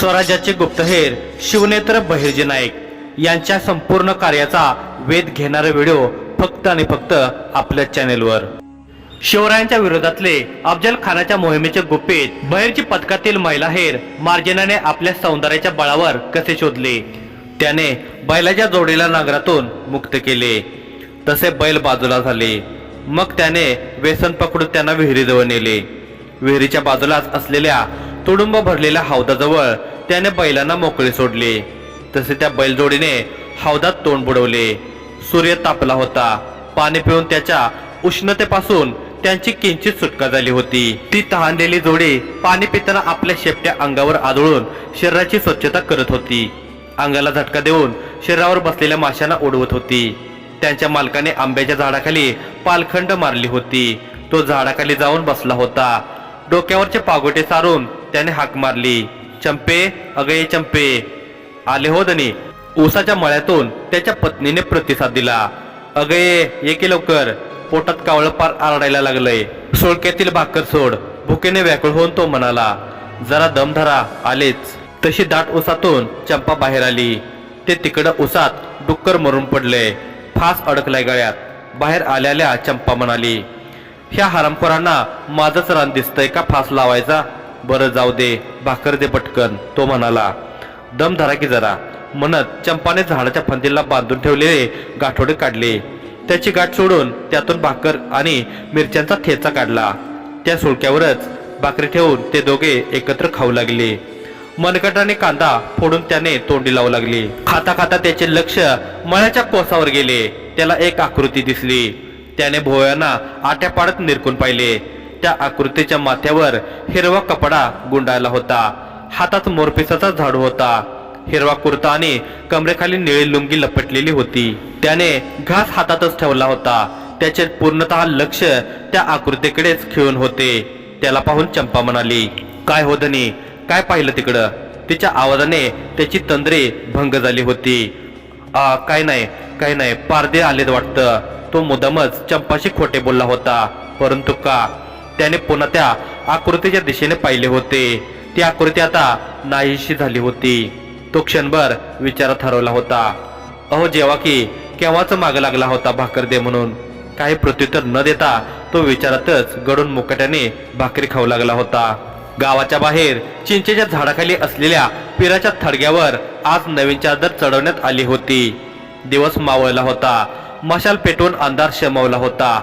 स्वराज्याचे गुप्तहेर शिवनेत्र बहिर्जी नाईक यांच्या संपूर्ण कार्याचा वेध घेणारा व्हिडिओ फक्त आणि फक्त आपल्या चॅनेलवर. शिवरायांच्या विरोधातले अफजल खानाच्या मोहिमेचे गुपित बहिरची पथकातील महिला हेर मार्जिनाने आपल्या सौंदर्याच्या बळावर कसे शोधले? त्याने बैलाच्या जोडीला नांगरातून मुक्त केले. तसे बैल बाजूला झाले. मग त्याने व्यसन पकडून त्यांना विहिरीजवळ नेले. विहिरीच्या बाजूलाच असलेल्या तुडुंब भरलेल्या हौदाजवळ त्याने बैलांना मोकळे सोडले. तसे त्या बैलजोडीने हौदात तोंड बुडवले. सूर्य तापला होता. पाणी पिऊन त्याच्या उष्णतेपासून त्यांची किंचित सुटका झाली होती. ती तहानलेली जोडी पाणी पिताना आपल्या शेपट्या अंगावर आदळून शरीराची स्वच्छता करत होती. अंगाला झटका देऊन शरीरावर बसलेल्या माशांना उडवत होती. त्यांच्या मालकाने आंब्याच्या झाडाखाली पालखंड मारली होती. तो झाडाखाली जाऊन बसला होता. डोक्यावरचे पागोटे सारून त्याने हाक मारली. चंपे अगये चंपे. आले हो धनी. ऊसाच्या मळ्यातून त्याच्या पत्नीने प्रतिसाद दिला. अगये ये की लवकर. पोटात कावळं पार आरडायला लागलंय. सोळक्यातील भाकर सोड. भुकेने व्याकुळ होऊन तो म्हणाला जरा दम धरा आलेच. तशी दाट उसातून चंपा बाहेर आली. ते तिकडं उसात डुक्कर मरून पडले. फास अडकलाय गळ्यात. बाहेर आल्याल्या चंपा म्हणाली ह्या हरामखोरांना माझंच रान दिसतंय का? फास लावायचा. बरं जाऊ दे भाकर दे पटकन तो म्हणाला. दम धरा की जरा. म्हणत चंपाने झाडाच्या फांदीला बांधून ठेवलेले गाठोडे काढले. त्याची गाठ सोडून त्यातून भाकर आणि मिरच्यांचा ठेचा काढला. त्या सुळक्यावरच भाकरी ठेवून ते दोघे एकत्र खाऊ लागले. मनकटाने कांदा फोडून त्याने तोंडी लावू लागली. खाता खाता त्याचे लक्ष मळ्याच्या कोसावर गेले. त्याला एक आकृती दिसली. त्याने भोव्यांना आट्या पाडत निरकून पाहिले. त्या आकृतीच्या माथ्यावर हिरवा कपडा गुंडाळला होता. हातात मोरपिसाचा झाडू होता. हिरवा कुर्ता आणि कमरेखाली निळी लुंगी लपटलेली होती. त्याने घास हातातच ठेवला होता. त्याचे पूर्णतः लक्ष त्या आकृतीकडेच खिळून होते. त्याला पाहून चंपा म्हणाली काय हो धनी काय पाहिलं तिकडं? तिच्या आवाजाने त्याची तंद्रे भंग झाली होती. आ काय नाही काय नाही पारदे आलेत वाटतं. तो मुदमच चंपाशी खोटे बोलला होता. परंतु का त्याने पुन्हा त्या आकृतीच्या दिशेने पाहिले होते. ती आकृती आता नाहीशी झाली होती. तो क्षणभर विचारात हरवला होता. अहो जेव्हा की केव्हाच माग लागला होता भाकर दे म्हणून. काही प्रत्युत्तर न देता तो विचारातच गडून मुकाट्याने भाकरी खाऊ लागला होता. गावाच्या बाहेर चिंचेच्या झाडाखाली असलेल्या पिराच्या थडग्यावर आज नवीन चादर चढवण्यात आली होती. दिवस मावळला होता. मशाल पेटवून अंधार शमवला होता.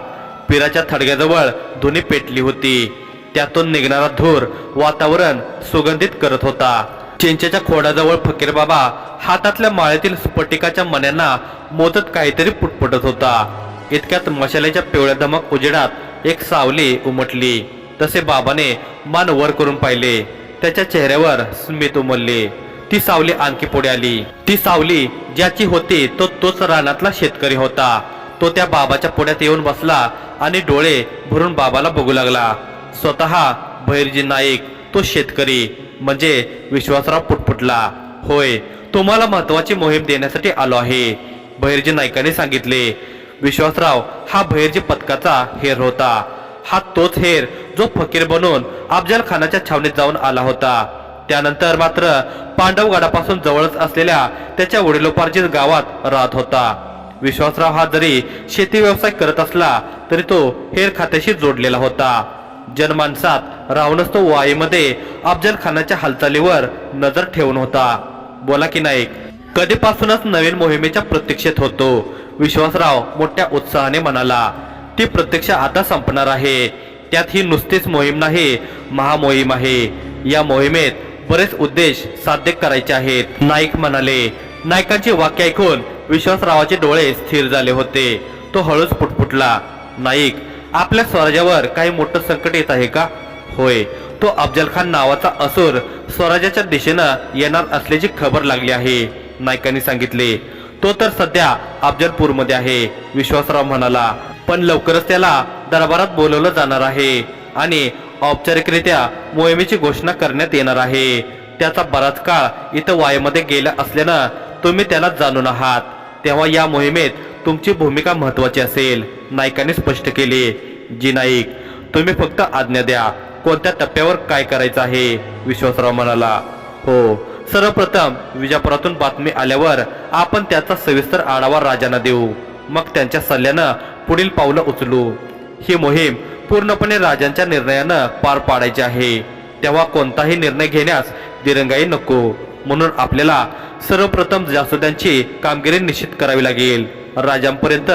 पिराच्या थडग्याजवळ धुनी पेटली होती. त्यातून निघणारा धूर वातावरण सुगंधित करत होता. चिंचेच्या खोडाजवळ फकीर बाबा हातातल्या माळ्यातील स्फटिकाच्या मण्यांना मोदत काहीतरी पुटपुटत होता. इतक्यात मशाल्याच्या पिवळ्या धमक उजेडात एक सावली उमटली. तसे बाबाने मान वर करून पाहिले. त्याच्या चेहऱ्यावर स्मित उमलले. ती सावली आणखी पुढे आली. ती सावली ज्याची होती तो तोच रानातला शेतकरी होता. तो त्या बाबाच्या पुढ्यात येऊन बसला आणि डोळे भरून बाबाला बघू लागला. स्वतः भैरजी नाईक तो शेतकरी म्हणजे विश्वासराव पुटपुटला. होय तुम्हाला महत्वाची मोहीम देण्यासाठी आलो आहे भैरजी नाईकाने सांगितले. विश्वासराव हा भैरजी पथकाचा हेर होता. हा तोच हेर जो फकीर बनून अफजल खानाच्या छावणीत जाऊन आला होता. त्यानंतर मात्र पांडवगडापासून जवळच असलेल्या त्याच्या वडिलोपार्जित गावात राहत होता. विश्वासराव हा जरी शेती व्यवसाय करत असला तरी तो हेर खात्याशी जोडलेला होता. जनमानसात रावणच तो वाईमध्ये अफजल खानाच्या हालचालीवर नजर ठेवून होता. बोला की नाईक कधीपासूनच नवीन मोहिमेच्या प्रतीक्षेत होतो? विश्वासराव मोठ्या उत्साहाने म्हणाला ती प्रत्यक्ष आता संपणार आहे. त्यात ही नुसतीच मोहीम नाही महामोहीम आहे. या मोहिमेत बरेच उद्देश साध्य करायचे आहेत. नाईक म्हणाले नायकांचे वाक्य ऐकून विश्वासरावाचे डोळे स्थिर झाले होते. तो हळूच फुटफुटला नाईक आपल्या स्वराज्यावर काही मोठं संकट येत आहे का? होय. तो अफजल खान नावाचा असुर स्वराज्याच्या दिशेनं येणार असल्याची खबर लागली आहे नायकांनी सांगितले. तो तर सध्या अफजलपूरमध्ये आहे विश्वासराव म्हणाला. पण लवकरच त्याला दरबारात बोलवलं जाणार आहे आणि औपचारिकरित्या मोहिमेची घोषणा करण्यात येणार आहे. त्याचा बराच काळ इथं वायमध्ये गेला असल्यानं तुम्ही त्याला जाणून आहात. तेव्हा या मोहिमेत तुमची भूमिका महत्वाची असेल नायकाने स्पष्ट केले. जी नाईक तुम्ही फक्त आज्ञा द्या कोणत्या टप्प्यावर काय करायचं आहे? विश्वासराव म्हणाला. हो सर्वप्रथम विजापुरातून बातमी आल्यावर आपण त्याचा सविस्तर आढावा राजांना देऊ. मग त्यांच्या सल्ल्यानं पुढील पावलं उचलू. ही मोहीम पूर्णपणे राजांच्या निर्णयानं पार पाडायची आहे. तेव्हा कोणताही निर्णय घेण्यास दिरंगाई नको. म्हणून आपल्याला सर्वप्रथम जासुद्यांची कामगिरी निश्चित करावी लागेल. राजांपर्यंत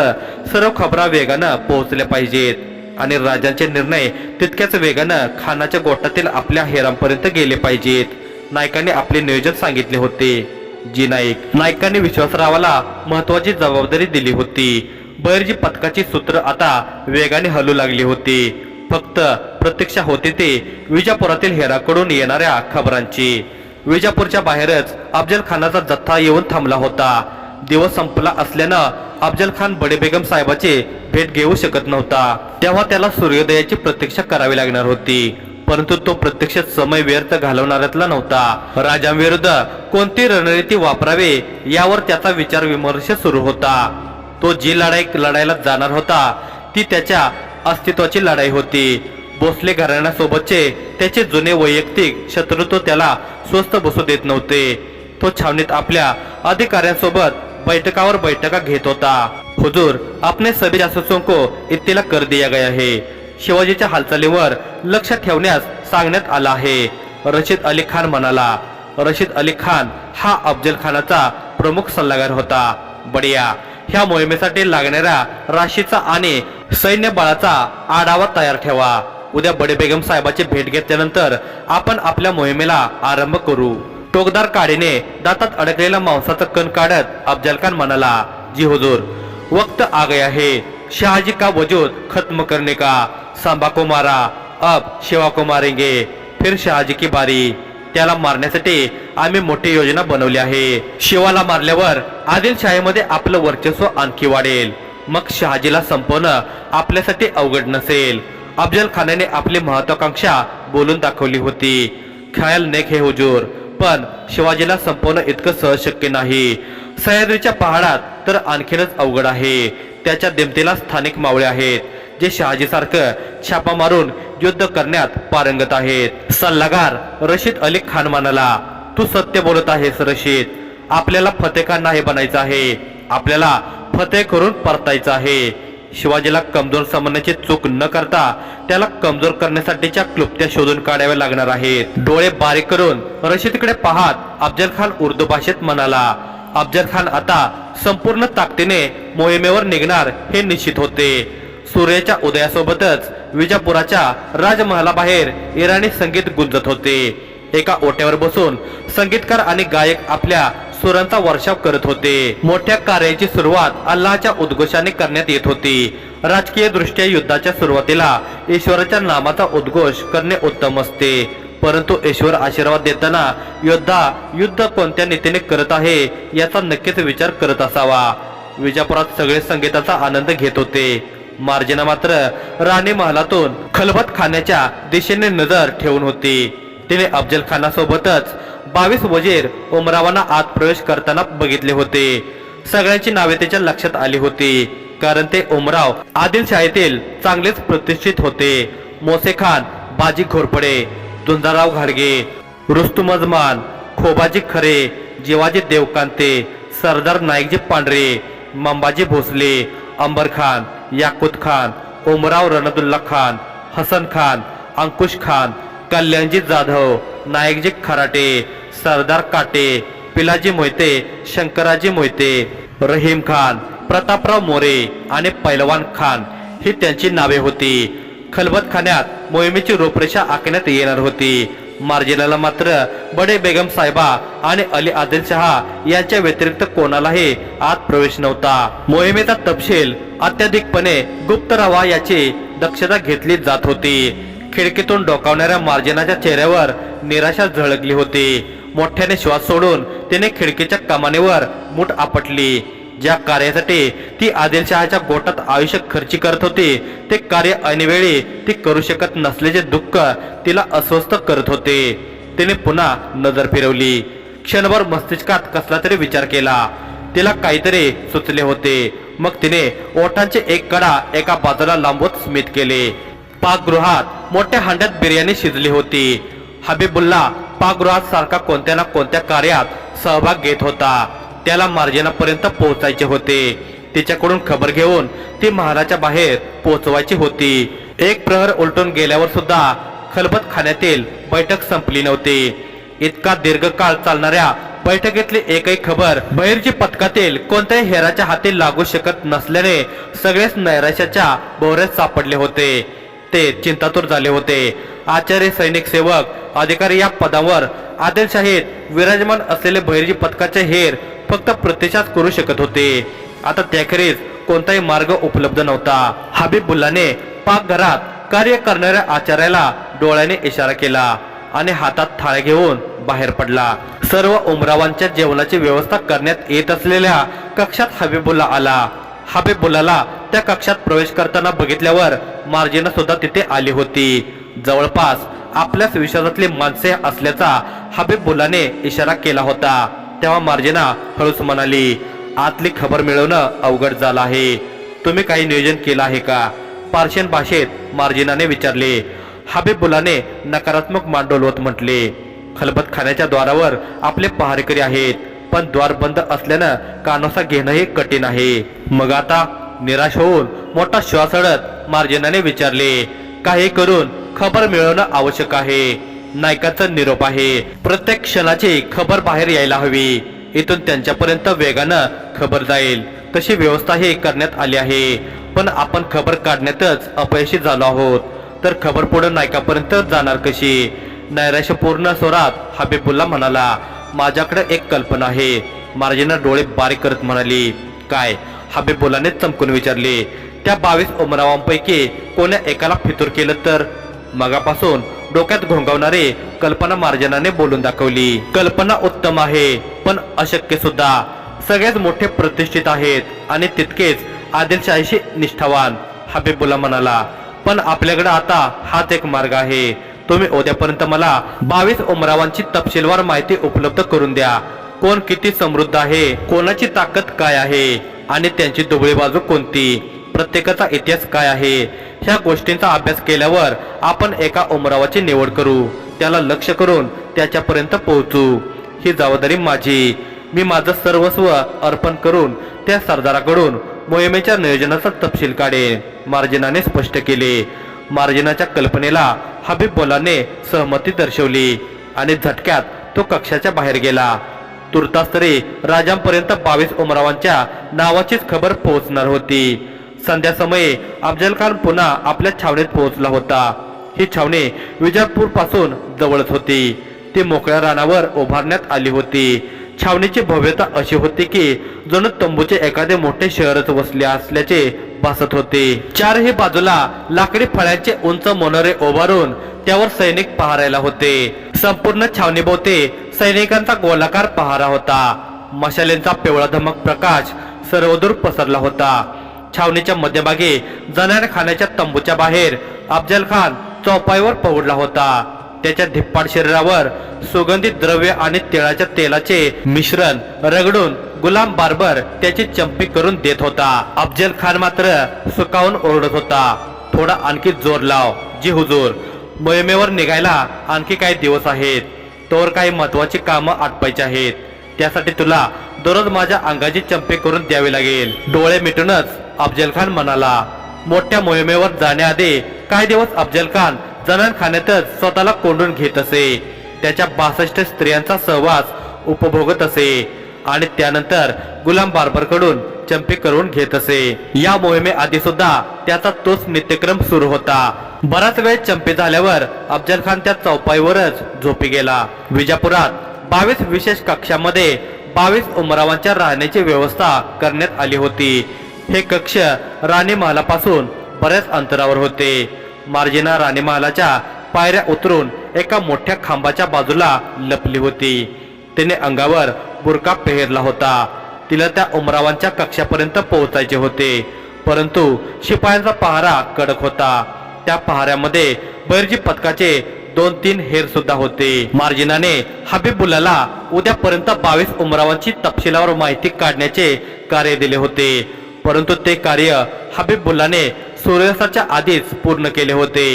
सर्व खबरा वेगानं पोहोचल्या पाहिजेत. आणि राजांचे निर्णय तितक्याच वेगानं खानाच्या गोटातील आपल्या हेरांपर्यंत गेले पाहिजेत. नायकांनी आपले नियोजन सांगितले होते. जी नाईक नायकांनी विश्वासरावाला महत्वाची जबाबदारी दिली होती. बैरजी पथकाची सूत्र आता वेगाने हलू लागली होती. फक्त प्रतीक्षा होते ते विजापुरातील हेराकडून येणाऱ्या खबरांची. विजापूरच्या बाहेरच अफजल खानाचा जथ्था येऊन थांबला होता. दिवस संपला असल्यानं अफजल खान बडे बेगम साहेबाची भेट घेऊ शकत नव्हता. तेव्हा त्याला सूर्योदयाची प्रतीक्षा करावी लागणार होती. परंतु तो प्रत्यक्ष समय व्यर्थ घालवणाऱ्यातला नव्हता. राजांविरुद्ध कोणती रणनीती वापरावे यावर त्याचा विचार विमर्श सुरू होता. तो जी लढाई लढायला जाणार होता ती त्याच्या अस्तित्वाची लढाई होती. भोसले घराण्यासोबतचे त्याचे जुने वैयक्तिक शत्रुत्व त्याला स्वस्त बसू देत नव्हते. तो छावणीत आपल्या अधिकाऱ्यांसोबत बैठकावर बैठका घेत होता. हुजूर आपने सभी जासूसों को इत्तेला कर दिया गया है. शिवाजीच्या हालचालीवर लक्ष ठेवण्यास सांगण्यात आलं आहे रशीद अली खान म्हणाला. रशीद अली खान हा अफजल खानाचा प्रमुख सल्लागार होता. बडिया ह्या मोहिमेसाठी लागणाऱ्या राशीचा आणि सैन्य बळाचा आढावा तयार ठेवा. उद्या बडे बेगम साहेबाची भेट घेतल्यानंतर आपण आपल्या मोहिमेला आरंभ करू. टोकदार काडीने दातात अडकलेला मांसाचा कण काढत अफजल खान म्हणाला जी हुजूर वक्त आ गया है शाहजी का वजूद खत्म करने का? सांबा को मारा अब शिवा को मारेंगे फिर शहाजी की बारी. त्याला मारण्यासाठी आम्ही मोठी योजना बनवली आहे. शिवाला मारल्यावर आदिलशाहीमध्ये आपलं वर्चस्व आणखी वाढेल. मग शहाजीला संपवणं आपल्यासाठी अवघड नसेल. अफजल खानाने आपली महत्वाकांक्षा बोलून दाखवली होती. ख्याल नेक हे हुजूर पण शिवाजीला संपवणं इतकं सहज शक्य नाही. सह्याद्रीच्या पहाडात तर आणखीनच अवघड आहे. त्याच्या दिमतीला स्थानिक मावळे आहेत जे शहाजी सारखं छापा मारून युद्ध करण्यात पारंगत आहेत. सल्लागार रशीद अली खान म्हणाला तू सत्य बोलत आहेस रशीद. आपल्याला फतेखान नाही बनायचं आहे? आपल्याला फतेह करून परतायचं आहे. शिवाजीला कमजोर समजण्याची चूक न करता त्याला कमजोर करण्यासाठीच्या क्लुप्त्या शोधून काढाव्या लागणार आहेत. डोळे बारीक करून रशीदकडे पाहत अफजल खान उर्दू भाषेत म्हणाला अफजल खान आता संपूर्ण ताकदीने मोहिमेवर निघणार हे निश्चित होते. सूर्याच्या उदयासोबतच विजापुराच्या राजमहालाबाहेर इराणी संगीत गुंजत होते. एका ओट्यावर बसून संगीतकार आणि गायक आपल्या सुरांचा वर्षाव करत होते. मोठ्या कार्याची सुरुवात अल्लाच्या उद्घोषाने करण्यात येत होती. राजकीय दृष्ट्या युद्धाच्या सुरुवातीला ईश्वराच्या नामाचा उद्घोष करणे उत्तम असते. परंतु ईश्वर आशीर्वाद देताना योद्धा युद्ध कोणत्या नीतीने करत आहे याचा नक्कीच विचार करत असावा. विजापुरात सगळे संगीताचा आनंद घेत होते. मार्जिना मात्र राणी महालातून खलबत खाण्याच्या दिशेने नजर ठेवून होती. तिने अफजल खानासोबतच बावीस वजीर उमरावांना आत प्रवेश करताना बघितले होते. सगळ्यांची नावे त्याच्या लक्षात आली होती कारण ते उमराव आदिलशाहीतील चांगलेच प्रतिष्ठित होते. मोसे खान बाजी घोरपडे झुंजाराव घाडगे रुस्तुम अजमान खोबाजी खरे जिवाजी देवकांते सरदार नाईकजी पांढरे मंबाजी भोसले अंबर खान याकुत खान उमराव रणदुल्ला खान हसन खान अंकुश खान कल्याणजी जाधव नायकजी खराटे सरदार काटे पिलाजी मोहिते शंकराजी मोहिते रहीम खान प्रतापराव मोरे आणि पैलवान खान ही त्यांची नावे होती. खलबत खाण्यात मोहिमेची रूपरेषा आखण्यात येणार होती. मार्जिनाला मात्र बडे बेगम साहेबा आणि अली आदिल शहा यांच्या व्यतिरिक्त कोणालाही आत प्रवेश नव्हता. मोहिमेचा तपशील अत्याधिकपणे गुप्त राहावा याची दक्षता घेतली जात होती. खिडकीतून डोकावणाऱ्या मार्जिनाच्या चेहऱ्यावर निराशा झळकली होती. मोठ्याने श्वास सोडून तिने खिडकीच्या कमानीवर मूठ आपटली. ज्या कार्यासाठी ती आदिलशहाच्या गोटात आयुष्य खर्ची करत होती ते कार्य ऐनवेळी ती करू शकत नसल्याचे दुःख तिला अस्वस्थ करत होते. तिने पुन्हा नजर फिरवली. क्षणभर मस्तिष्कात कसला तरी विचार केला. तिला काहीतरी सुचले होते. मग तिने ओठांचे एक कडा एका बाजूला लांबवत स्मित केले. पाकगृहात मोठ्या हांड्यात बिर्याणी शिजली होती. हबीबुल्ला पागृहात सारखा कोणत्या ना कोणत्या कार्यात सहभाग घेत होता. त्याला मार्जिनापर्यंत पोहोचायचे होते. तिच्याकडून खबर घेऊन ती महालाच्या बाहेर पोहोचवायची होती. एक प्रहर उलटून गेल्यावर सुद्धा खलबत खाण्यातील बैठक संपली नव्हती. इतका दीर्घकाळ चालणाऱ्या बैठकीतली एकही खबर बहिर्जी पथकातील कोणत्याही हेराच्या हाती लागू शकत नसल्याने सगळेच नैराश्याच्या बोऱ्यात सापडले होते. ते चिंतातूर झाले होते. आचार्य सैनिक सेवक अधिकारी या पदावर आदिलशाहीत विराजमान असलेले बहिर्जी पथकाचे हेर फक्त प्रतिसाद करू शकत होते. आता त्याखेरीज कोणताही मार्ग उपलब्ध नव्हता. हबीबुल्लाने पाकघरात कार्य करणाऱ्या आचार्याला डोळ्याने इशारा केला आणि हातात थाळ घेऊन बाहेर पडला. सर्व उमरावांच्या जेवणाची व्यवस्था करण्यात येत असलेल्या कक्षात हबीबुल्ला आला. हबीबुल्लाला त्या कक्षात प्रवेश करताना बघितल्यावर मार्जिना सुद्धा तिथे आली होती. जवळपास आपल्याच विश्वासातली माणसे असल्याचा हबीबुल्लाने इशारा केला होता. तेव्हा मार्जिना हळूच म्हणाली आतली खबर मिळवणं अवघड झालं आहे. तुम्ही काही नियोजन केलं आहे का? पार्शियन भाषेत मार्जिनाने विचारले. हबीबुल्लाने नकारात्मक मांडोलवत म्हटले खलबत खाण्याच्या द्वारावर आपले पहारेकरी आहेत. पण द्वार बंद असल्यानं कानोसा घेणंही कठीण आहे. मग आता निराश होऊन मोठा श्वास अडत मार्जिनाने विचारले काही करून खबर मिळवणं आवश्यक आहे. नायकाचा निरोप आहे. प्रत्येक क्षणाची खबर बाहेर यायला हवी. इथून त्यांच्यापर्यंत वेगानं खबर जाईल. तशी व्यवस्थाही करण्यात आली आहे. पण आपण खबर काढण्यातच अपयशी झालो आहोत. तर खबर पुढे नायकापर्यंत जाणार कशी? नैराश्यपूर्ण स्वरात हबीबुल्ला म्हणाला माझ्याकडे एक कल्पना आहे. महाराजांना डोळे बारीक करत म्हणाली काय? हबीबुल्लाने चमकून विचारले त्या बावीस उमरावांपैकी कोण्या एकाला फितूर केलं तर? मगापासून डोक्यात घोंगावणारे कल्पना मार्जनाने बोलून दाखवली कल्पना उत्तम आहे पण अशक्य सुद्धा. सगळ्यात मोठे प्रतिष्ठित आहेत आणि तितकेच आदिलशाहीशी निष्ठावान. हबीबुल्ला म्हणाला पण आपल्याकडे आता हाच एक मार्ग आहे. तुम्ही उद्यापर्यंत मला बावीस उमरावांची तपशीलवार माहिती उपलब्ध करून द्या. कोण किती समृद्ध आहे? कोणाची ताकद काय आहे? आणि त्यांची दुबळी बाजू कोणती? प्रत्येकाचा इतिहास काय आहे? ह्या गोष्टींचा अभ्यास केल्यावर आपण एका उमरावाची निवड करू. त्याला लक्ष करून त्याच्यापर्यंत पोहोचू. ही जबाबदारी माझी. मी माझं सर्वस्व अर्पण करून त्या सरदाराकडून मोहिमेच्या नियोजनाचा तपशील काढेन. मार्जिनाने स्पष्ट केले. मार्जिनाच्या कल्पनेला हबीब बोलाने सहमती दर्शवली आणि झटक्यात तो कक्षाच्या बाहेर गेला. तुर्तास तरी राजांपर्यंत बावीस उमरावांच्या नावाचीच खबर पोहोचणार होती. संध्यासमयी अफजल खान पुन्हा आपल्या छावणीत पोहोचला होता. ही छावणी विजापूरपासून जवळच होती. ती मोकळ्या रानावर उभारण्यात आली होती. छावणीची भव्यता अशी होती की जणू तंबूचे एखादे मोठे शहरच वसले असल्याचे भासत होते. चारही बाजूला लाकडी फळ्यांचे उंच मनोरे उभारून त्यावर सैनिक पहारायला होते. संपूर्ण छावणीभोवते सैनिकांचा गोलाकार पहारा होता. मशालींचा पिवळा धमक प्रकाश सर्वदूर पसरला होता. छावणीच्या मध्यभागी जनान खाण्याच्या तंबूच्या बाहेर अफजल खान चौपाईवर पवडला होता. त्याच्या धिप्पाड शरीरावर सुगंधित द्रव्य आणि तिळाच्या तेलाचे मिश्रण रगडून गुलाम बार्बर त्याची चंपी करून देत होता. अफजल खान मात्र सुकावून ओरडत होता. थोडा आणखी जोर लाव. जी हुजूर मोहिमेवर निघायला आणखी काही दिवस आहेत. तोवर काही महत्वाची कामं आटपायची आहेत. त्यासाठी तुला दररोज माझ्या अंगाची चंपे करून द्यावी लागेल. डोळे मिटूनच अफजल खान म्हणाला मोठ्या मोहिमेवर जाण्याआधी काही दिवस अफजल खान जनानखान्यातच स्वतःला कोंडून घेत असे. त्याच्या बासष्ट स्त्रियांचा सहवास उपभोगत असे. आणि त्यानंतर गुलाम बार्बरकडून चंपे करून घेत असे. या मोहिमेआधी सुद्धा त्याचा तोच नित्यक्रम सुरू होता. बराच वेळ चंपे झाल्यावर अफजल खान त्या चौपाईवरच झोपी गेला. विजापुरात बावीस विशेष कक्षामध्ये बावीस उमरावांच्या राहण्याची व्यवस्था करण्यात आली होती. हे कक्ष राणी महालापासून बऱ्याच अंतरावर होते. मार्जिना राणीमहालाच्या पायऱ्या उतरून एका मोठ्या खांबाच्या बाजूला लपली होती. तिने अंगावर बुरका पेहरला होता. तिला त्या उमरावांच्या कक्षापर्यंत पोहोचायचे होते. परंतु शिपायांचा पहारा कडक होता. त्या पहाऱ्यामध्ये बैरजी पथकाचे दोन तीन हेर सुद्धा होते. मार्जिनाने हबीबुल्लाला उद्यापर्यंत बावीस उमरावांची तपशिलावर माहिती काढण्याचे कार्य दिले होते. परंतु ते कार्य हबीबुल्लाने सूर्यास्ताच्या आधीच पूर्ण केले होते.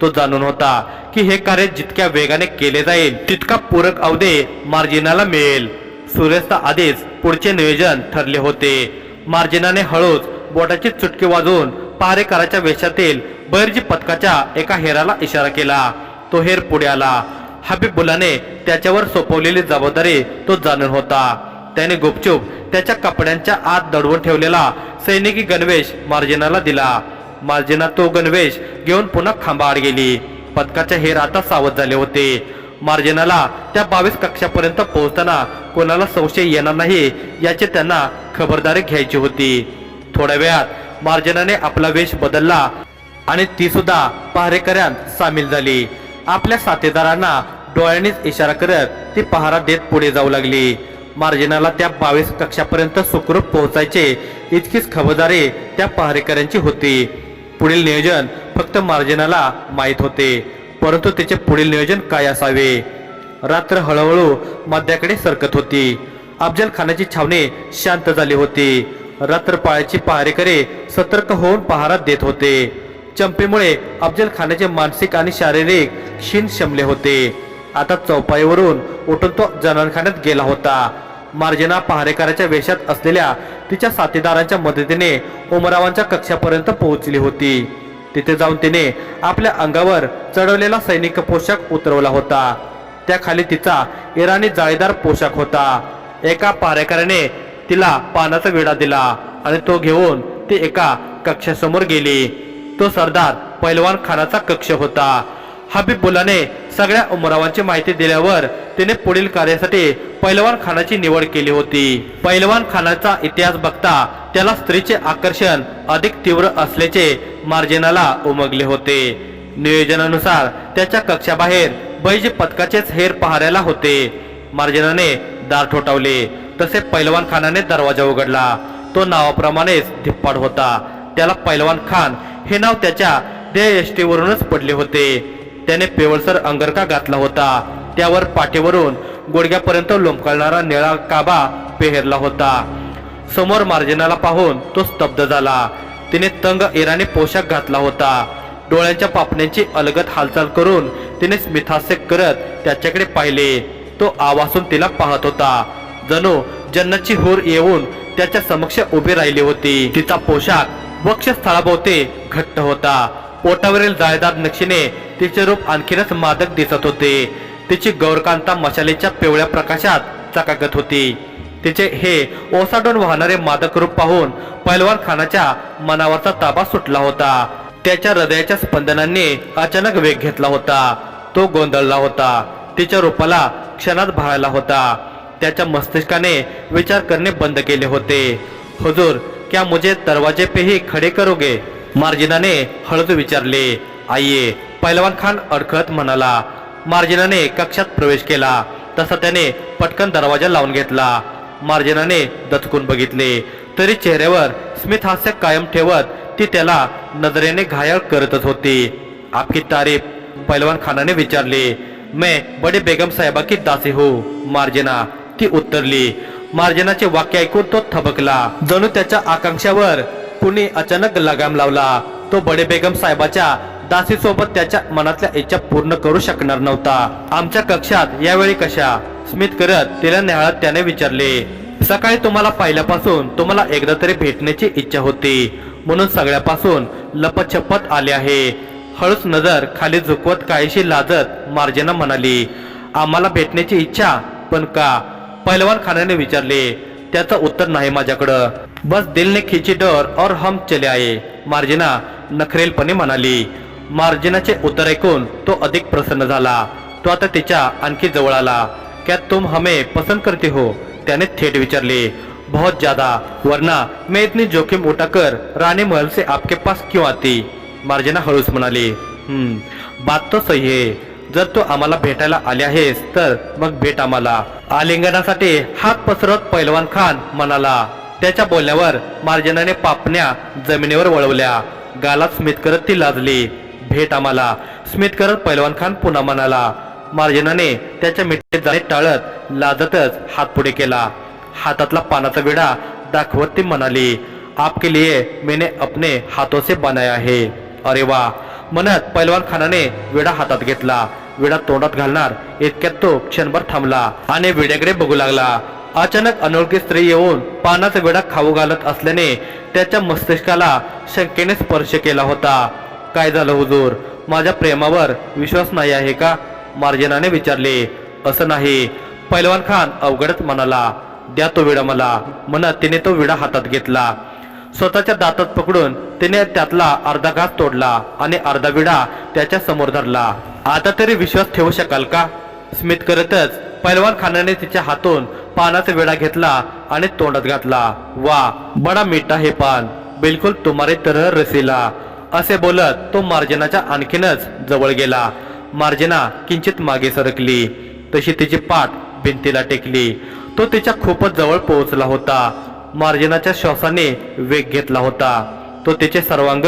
तो जाणून होता की हे कार्य जितक्या वेगाने केले जाईल तितका पूरक अवधे मार्जिनाला मिळेल. सूर्यास्ता आधीच पुढचे नियोजन ठरले होते. मार्जिनाने हळूच बोटाची चुटकी वाजवून पहारेकराच्या वेशातील बैरजी पथकाच्या एका हेराला इशारा केला. तो हेर पुढे आला. हबीबुल्लाने त्याच्यावर सोपवलेली जबाबदारी तो जाणून होता. त्याने गुपचूप त्याच्या कपड्यांच्या आत दडवून ठेवलेला सैनिकी गणवेश मार्जिनाला दिला. मार्जिना तो गणवेश घेऊन पुन्हा खांबाआड गेली. पथकाचे हेर आता सावध झाले होते. मार्जिनाला त्या बावीस कक्षापर्यंत पोहोचताना कोणाला संशय येणार नाही याची त्यांना खबरदारी घ्यायची होती. थोड्या वेळात मार्जिनाने आपला वेश बदलला आणि ती सुद्धा पहारेकऱ्यांत सामील झाली. आपल्या साथीदारांना डोळ्यांनीच इशारा करत ती पहारा देत पुढे जाऊ लागली. मार्जिनाला त्या बावीस कक्षापर्यंत सुखरूप पोहोचायचे इतकीच खबरदारी त्या पहारेकऱ्यांची होती. पुढील नियोजन फक्त मार्जिनाला माहीत होते परंतु त्याचे पुढील नियोजन काय असावे? रात्र हळूहळू मध्याकडे सरकत होती. अफजल खानाची छावणी शांत झाली होती. रात्र पाळ्याची पहारेकरे सतर्क होऊन पहारा देत होते. चंपेमुळे अफजल खानाचे मानसिक आणि शारीरिक क्षीण शमले होते. आता चौपाईवरून उठून तो जनानखान्यात गेला होता. मार्जिना पहारेकराच्या वेशात असलेल्या तिच्या साथीदारांच्या मदतीने उमरावांच्या कक्षापर्यंत पोहोचली होती. तिथे जाऊन तिने आपल्या अंगावर चढवलेला सैनिक पोशाख उतरवला होता. त्याखाली तिचा इराणी जाळीदार पोशाख होता. एका पारेकऱ्याने तिला पानाचा विडा दिला आणि तो घेऊन ती एका कक्षासमोर गेली. तो सरदार पैलवान खानाचा कक्ष होता. हबीबुल्लाने सगळ्या उमरावांची माहिती दिल्यावर तिने पुढील कार्यासाठी पैलवान खानाची निवड केली होती. पैलवान खानाचा इतिहास बघता त्याला स्त्रीचे आकर्षण अधिक तीव्र असल्याचे मार्जिनाला उमगले होते. नियोजनानुसार त्याच्या कक्षाबाहेर बैजी पथकाचेच हेर पहाऱ्याला होते. मार्जिनाने दार ठोठावले. तसे पैलवान खानाने दरवाजा उघडला. तो नावाप्रमाणेच धिप्पाड होता. त्याला पैलवान खान हे नाव त्याच्या देयष्टीवरूनच पडले होते. त्याने पेवळसर अंगरका घातला होता. त्यावर पाठीवरून गुडघ्यापर्यंत लोंबकळणारा निळा काबा पेहरला होता. समोर मार्जिनाला पाहून तो स्तब्ध झाला. तिने तंग इराणी पोशाख घातला होता. डोळ्यांच्या पापण्यांची अलगत हालचाल करून तिने स्मितहास्य करत त्याच्याकडे पाहिले. तो आवासून तिला पाहत होता. जणू जन्नतची हूर येऊन त्याच्या समक्ष उभी राहिली होती. तिचा पोशाख वक्षस्थळाभोवती घट्ट होता. पोटावरील जायदाद नक्षीने तिचे रूप आणखीनच मादक दिसत होते. तिची गौरकांता मशालीच्या पिवळ्या प्रकाशात चकाकत होती. तिचे हे ओसाडून वाहणारे मादक रूप पाहून पैलवान खानाच्या मनावरचा ताबा सुटला होता. त्याच्या हृदयाच्या स्पंदनांनी अचानक वेग घेतला होता. तो गोंधळला होता. तिच्या रूपाला क्षणात भाळला होता. त्याच्या मस्तिष्काने विचार करणे बंद केले होते. हुजूर क्या मुझे दरवाजे पे ही खडे करोगे? मार्जिनाने हळद विचारले आईये पैलवान खान अडखळत म्हणाला मार्जिनाने कक्षात प्रवेश केला तसा त्याने पटकन दरवाजा लावून घेतला. मार्जिनाने दचकून बघितले तरी चेहऱ्यावर स्मित हास्य कायम ठेवत ती त्याला नजरेने घायळ करतच होती. आपकी तारीफ पैलवान खानाने विचारले मैं बडे बेगम साहेबा की दासी हो मार्जिना. ती उत्तरली मार्जिनाचे वाक्य ऐकून तो थबकला. जणू त्याच्या आकांक्षावर कुणी अचानक लगाम लावला तो बडे बेगम साहेबाच्या दासी सोबत त्याच्या मनातल्या इच्छा पूर्ण करू शकणार नव्हता. आमच्या कक्षात यावेळी कशा? स्मित करत तिला न्याहाळत त्याने विचारले सकाळी तुम्हाला पाहिल्यापासून तुम्हाला एकदा तरी भेटण्याची इच्छा होती. म्हणून सगळ्यापासून लपछपत आले आहे. हळूच नजर खाली झुकवत काहीशी लाजत मार्जना म्हणाली आम्हाला भेटण्याची इच्छा पण का? पैलवान खानाने विचारले त्याचं उत्तर नाही माझ्याकडं. बस दिलने खिची डर और हम चले आए. मार्जिना नखरेलपणे म्हणाली मार्जिनाचे उत्तर ऐकून तो अधिक प्रसन्न झाला. तो आता तिच्या आणखी जवळ आला. क्या तुम हमें पसंद करते हो? त्याने थेट विचारले. बहुत ज्यादा. वरना मैं इतनी जोखिम उठाकर राणे महल से आपके पास क्यों आती? मार्जिना हळूच म्हणाली. हम्म बात तो सही है. जर तू आम्हाला भेटायला आले आहेस तर मग भेट आम्हाला. आलिंगनासाठी हात पसरत पैलवान खान म्हणाला त्याच्या बोलण्यावर मार्जनाने पापण्या जमिनीवर वळवल्या. गालात स्मित करत ती लाजली. भेट आम्हाला. स्मित करत पैलवान खान पुन्हा म्हणाला मार्जनाने त्याच्या मिठीत जाणे टाळत लाजतच हात पुढे केला. हातातला पानाचा विडा दाखवत ती म्हणाली आपके लिए मैंने अपने हाथों से बनाया है. अरे वा म्हणत पैलवान खानाने विडा हातात घेतला. विडा तोंडात घालणार इतक्यात तो क्षणभर थांबला आणि विड्याकडे बघू लागला. अचानक अनोळखी स्त्री येऊन पानाचा विडा खाऊ घालत असल्याने त्याच्या मस्तिष्काला शंकेने स्पर्श केला होता. काय झालं हुजूर? माझ्या प्रेमावर विश्वास नाही आहे का? मार्जनाने विचारले. असं नाही पैलवान खान अवघडच म्हणाला. द्या तो विडा मला. म्हणत तिने तो विडा हातात घेतला. स्वतःच्या दातात पकडून तिने त्यातला अर्धा घास तोडला आणि अर्धा विडा त्याच्यासमोर धरला. आता तरी विश्वास ठेवू शकाल का? स्मित करतच पैलवान खानाने तिच्या हातून पानाचा विडा घेतला आणि तोंडात घातला. वा बडा मिठा हे पान. बिलकुल तुम्हारे तरह रसीला. असे बोलत तो मार्जनाच्या आणखीनच जवळ गेला. मार्जना किंचित मागे सरकली. तशी तिची पाठ भिंतीला टेकली. तो तिच्या खूपच जवळ पोहोचला होता. मार्जनाच्या श्वासाने वेग घेतला होता. तो तिचे सर्वांग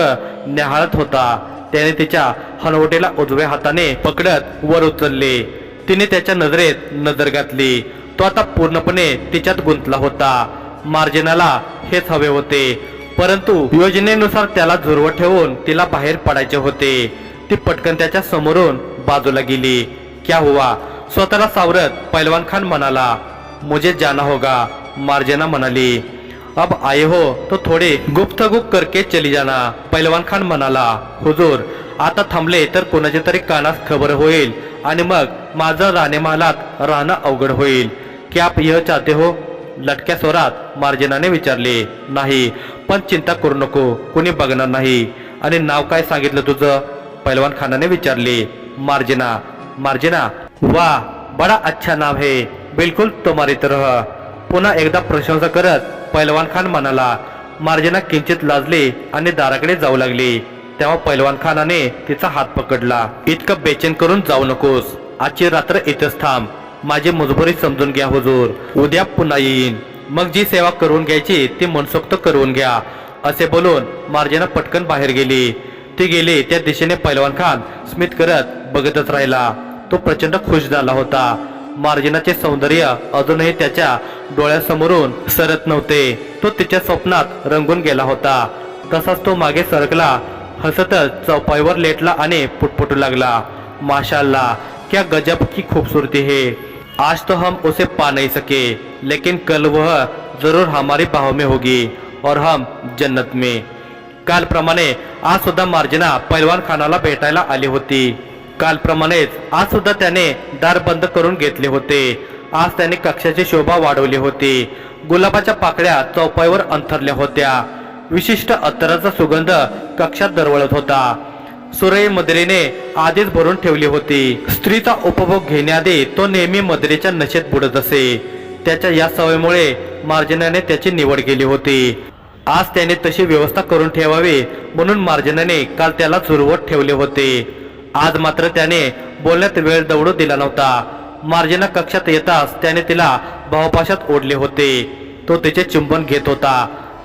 न्याहाळत होता. त्याने तिच्या हनवटेला उजव्या हाताने पकडत वर उचलले. तिने त्याच्या नजरेत नजर घातली. तो आता पूर्णपणे तिच्यात गुंतला होता. मार्जिनाला हेच हवे होते. परंतु योजनेनुसार त्याला झुरव ठेवून तिला बाहेर पडायचे होते. ती पटकन त्याच्या समोरून बाजूला गेली. क्या हुआ? स्वतःला सावरत पैलवान खान म्हणाला मुझे जाना होगा. मार्जना म्हणाली अब आए हो तो थोडे गुप्त गुप्त करके चली जाना पैलवान खान म्हणाला. हुजूर आता थांबले तर कोणाच्या तरी कानास खबर होईल आणि मग माझं राणेमहालात राहणं अवघड होईल. की आप यह चाहते हो? लटक्या स्वरात मार्जनाने विचारले. नाही पण चिंता करू नको कुणी बघणार नाही. आणि नाव काय सांगितलं तुझं? पैलवान खानाने विचारले. मार्जना मार्जना वा बडा अच्छा नाव है बिलकुल तुम्हारी तरह. पुन्हा एकदा प्रशंसा करत पैलवान खान म्हणाला मार्जना किंचित लाजली आणि दाराकडे जाऊ लागली. तेव्हा पैलवान खानाने तिचा हात पकडला. इतकं बेचैन करून जाऊ नकोस. आजची रात्र इथंच थांब. माझी मजबुरी समजून घ्या हुजूर. उद्या पुन्हा येईन. मग जी सेवा करून घ्यायची ती मनसोक्त करून घ्या. असे बोलून मार्जना पटकन बाहेर गेली. ती गेली त्या दिशेने पैलवान खान स्मित करत बघतच राहिला. तो प्रचंड खुश झाला होता. मार्जिनाचे सौंदर्य अजूनही त्याच्या डोळ्यासमोरून सरत नव्हते. तो तिच्या स्वप्नात रंगून गेला होता. तसाच तो मागे सरकला. हसतच चौपाईवर लेटला आणि पुटपुटू लागला. माशाला क्या गजब की खूबसूरती है. आज तो हम उसे पा नहीं सके लेकिन कल वह जरूर हमारी बाहों में होगी और हम जन्नत में। कालप्रमाणे आज सुद्धा मार्जिना पैलवान खानाला भेटायला आली होती. कालप्रमाणेच आज सुद्धा त्याने दार बंद करून घेतले होते. आज त्याने कक्षाची शोभा वाढवली होती. गुलाबाच्या पाकळ्या चौपाईवर अंथरल्या होत्या. विशिष्ट अत्तराचा सुगंध कक्षात दरवळत होता. सुरई मदरेने आधीच भरून ठेवली होती. स्त्रीचा उपभोग घेण्याआधी तो नेहमी मदरेच्या नशेत बुडत असे. त्याच्या या सवयीमुळे मार्जनाने त्याची निवड केली होती. आज त्याने तशी व्यवस्था करून ठेवावी म्हणून मार्जनाने काल त्याला झुरवत ठेवले होते. आज मात्र त्याने बोलण्यात वेळ दवडू दिला नव्हता. मार्जना कक्षात येताच त्याने तिला भावपाशात ओढले होते. तो तिचे चुंबन घेत होता.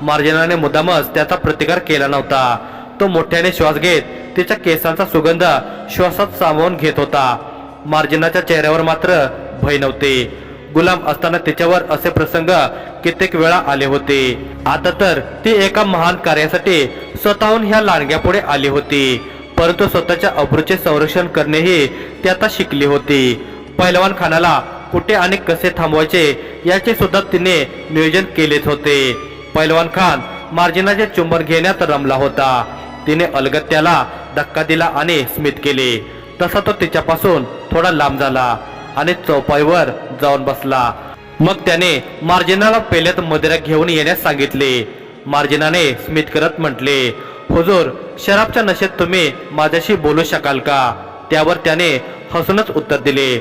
मार्जनाने मुद्दामच त्याचा प्रतिकार केला नव्हता. तो मोठ्याने श्वास घेत तिच्या केसांचा सुगंध श्वासात सामावून घेत होता. मार्जनाच्या चेहऱ्यावर मात्र भय नव्हते. गुलाम असताना तिच्यावर असे प्रसंग कित्येक वेळा आले होते. आता तर ती एका महान कार्यासाठी स्वतःहून ह्या लांडग्यापुढे आली होती. परंतु स्वतःच्या अब्रूचे संरक्षण करणेही ती आता शिकली होती. पैलवान खानाला कुठे आणि कसे थांबवायचे याचे सुद्धा तिने नियोजन केलेच होते. पैलवान खान मार्जिनाचे चुंबन घेण्यात रमला होता. तिने अलगत्याला धक्का दिला आणि स्मित केले. तसा तो तिच्यापासून थोडा लांब झाला आणि चौपाईवर जाऊन बसला. मग त्याने मार्जिनाला पेल्यात मदिरा घेऊन येण्यास सांगितले. मार्जिनाने स्मित करत म्हटले हुजूर शराबच्या नशेत तुम्ही माझ्याशी बोलू शकाल का? त्यावर त्याने हसूनच उत्तर दिले.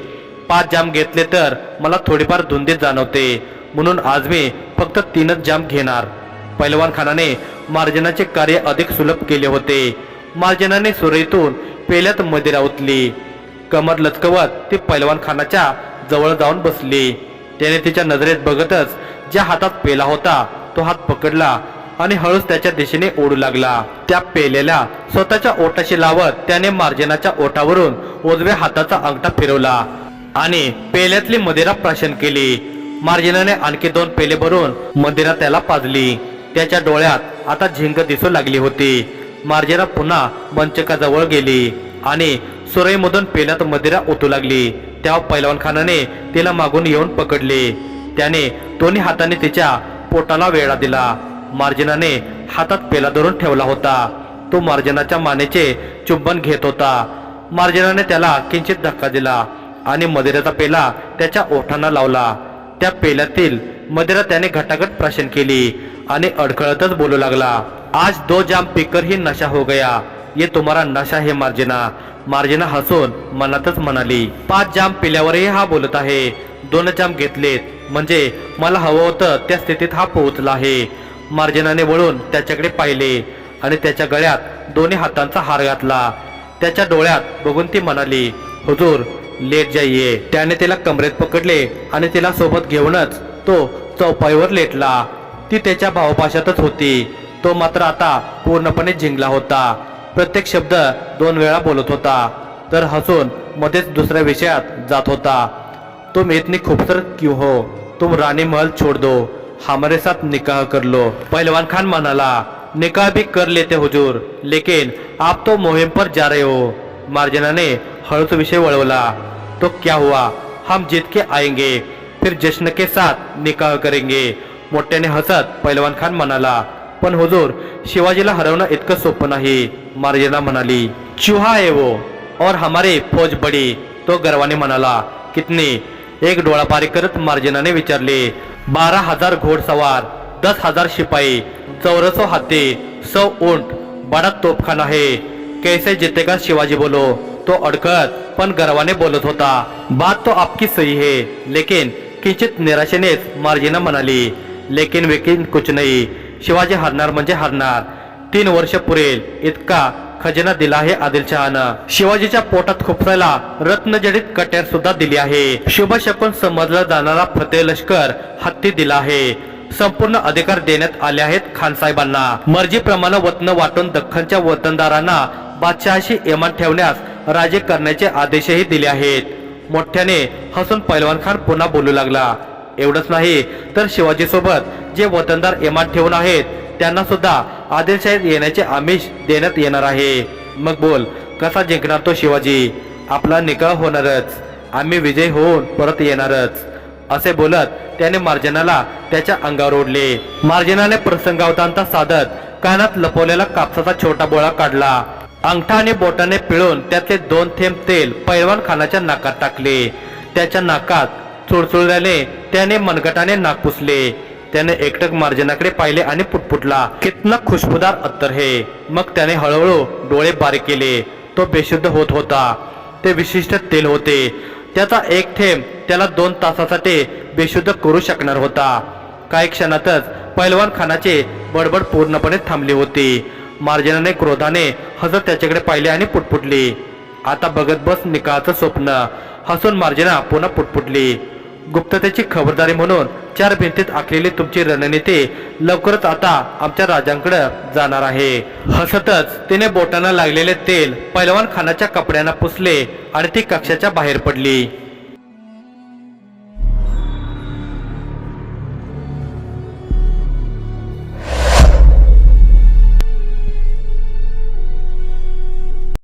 पाच जाम घेतले तर मला थोडीफार धुंदीत जाणवते. म्हणून आज मी फक्त तीनच जाम घेणार. पैलवान खानाने मार्जनाचे कार्य अधिक सुलभ केले होते. मार्जनाने सुरईतून पेल्यात मदिरा उतली कमर लचकवत ती पैलवान खानाच्या जवळ जाऊन बसली. त्याने तिच्या नजरेत बघतच ज्या हातात पेला होता तो हात पकडला आणि हळूच त्याच्या दिशेने ओढू लागला. त्या पेलेल्या स्वतःच्या ओटाशी लावत त्याने मार्जनाच्या ओठावरून उजव्या हाताचा अंगठा फिरवला आणि पेल्यातली मदिरा प्राशन केली. मार्जिनाने आणखी दोन पेले भरून मदिरा त्याला पाजली. त्याच्या डोळ्यात आता झिंग दिसू लागली होती. मार्जिना पुन्हा मंचकाजवळ गेली आणि सुरईमधून पेल्यात मदिरा ओतू लागली. तेव्हा पैलवान खानाने तिला मागून येऊन पकडले. त्याने दोन्ही हाताने तिच्या पोटाला वेळा दिला. मार्जिनाने हातात पेला धरून ठेवला होता. तो मार्जनाच्या मानेचे चुंबन घेत होता. मार्जनाने त्याला किंचित धक्का दिला आणि मदिराचा पेला त्याच्या ओठांना लावला. त्या पेल्यातील मदिरा त्याने घटाघट प्राशन केली आणि अडखळतच बोलू लागला. आज दो जाम पीकर ही नशा हो गया. ये तुम्हारा नशा हे मार्जिना. मार्जिना हसून मनातच म्हणाली पाच जाम पिल्यावरही हा बोलत आहे. दोन जाम घेतलेत. म्हणजे मला हवं होतं त्या स्थितीत हा पोहोचला आहे. मार्जिनाने वळून त्याच्याकडे पाहिले आणि त्याच्या गळ्यात दोन्ही हातांचा हार घातला. त्याच्या डोळ्यात बघून ती म्हणाली हुजूर लेट जाईये. त्याने तिला कमरेत पकडले आणि तिला सोबत घेऊनच तो चौपाईवर लेटला. ती त्याच्या भावपाशातच होती. तो मात्र आता पूर्णपणे जिंकला होता. प्रत्येक शब्द दोन वेळा बोलत होता तर हसून मध्येच दुसऱ्या विषयात जात होता. तुम इतनी खूबसूरत क्यों हो? तुम रानी महल छोड़ दो. हमारे साथ निकाह कर लो। पहलवान खान म्हणाला निकाह भी कर लेते हुजूर लेकिन आप तो मुहिम पर जा रहे हो। मार्जनाने हळूच विषय वळवला तो क्या हुआ? हम जीत के आएंगे फिर जश्न के साथ निकाह करेंगे। मोठ्याने हसत पहलवान खान म्हणाला पण हुजूर शिवाजीला हरवणं इतकं सोपं नाही मार्जना म्हणाली चुहा आहे वो और हमारी फौज बडी तो गर्वाने म्हणाला कितनी एक डोळा पारी करत मार्जनाने विचारले बारा हजार घोडसवार दस हजार शिपाई चौरसो हाती सौ उंट बडा तोपखाना आहे. कैसे जितेगा शिवाजी बोलो तो अडकत पण गर्वाने बोलत होता बात तो आपकी सही है लेकिन किंचित निराशेनेच मार्जिना म्हणाली लेकिन वेकिन कुछ नाही शिवाजी हरणार म्हणजे हरणार तीन वर्ष पुरेल इतका खजिना दिला आहे आदिलशहानं. शिवाजीच्या पोटात खुपसायला रत्नजडित कट्यार सुद्धा दिली आहे. शुभ शकून समजला जाणारा फतेह लष्कर हत्ती दिला आहे. संपूर्ण अधिकार देण्यात आले आहेत खानसाहेबांना मर्जीप्रमाणे वतन वाटून दख्खनच्या वतनदारांना बादशहाशी एमान ठेवण्यास राजे करण्याचे आदेशही दिले आहेत. मोठ्याने हसून पैलवान खान पुन्हा बोलू लागला. एवढंच नाही तर शिवाजी सोबत जे वतनदार एमान ठेवून आहेत त्यांना सुद्धा आदिलशाहीत येण्याचे आमिष देण्यात येणार आहे. मग बोल कसा जिंकणार तो शिवाजी? आपला निकाह होणारच. आम्ही विजय होऊन परत येणारच. असे बोलत त्याने मार्जनाला त्याच्या अंगावर ओढले. मार्जनाने प्रसंगावतांता साधत कानात लपवलेला कापसाचा छोटा बोळा काढला. अंगठा आणि बोटाने पिळून त्यातले दोन थेंब तेल पैलवान खानाच्या नाकात टाकले. त्याच्या नाकात चुळचुळल्याने त्याने मनगटाने नाक पुसले. त्याने एकटक मार्जनाकडे पाहिले आणि पुटपुटला कितना खुशबुदार अत्तर हे. मग त्याने हळूहळू डोळे बारीक केले. तो बेशुद्ध होत होता. ते विशिष्ट तेल होते. त्याचा एक थेंब त्याला दोन तासासाठी बेशुद्ध करू शकणार होता. काही क्षणातच पैलवान खानाचे बडबड पूर्णपणे थांबली होती. मार्जनाने क्रोधाने हसत त्याच्याकडे पाहिले आणि पुटपुटली. आता बघत बस निकाळचं स्वप्न. हसून मार्जना पुन्हा पुटपुटली. गुप्ततेची खबरदारी म्हणून चार भिंतीत आखलेली तुमची रणनीती लवकरच आता आमच्या राजांकडे जाणार आहे. हसतच तिने बोटांना लागलेले तेल पैलवान खानाच्या कपड्यांना पुसले आणि ती कक्षाच्या बाहेर पडली.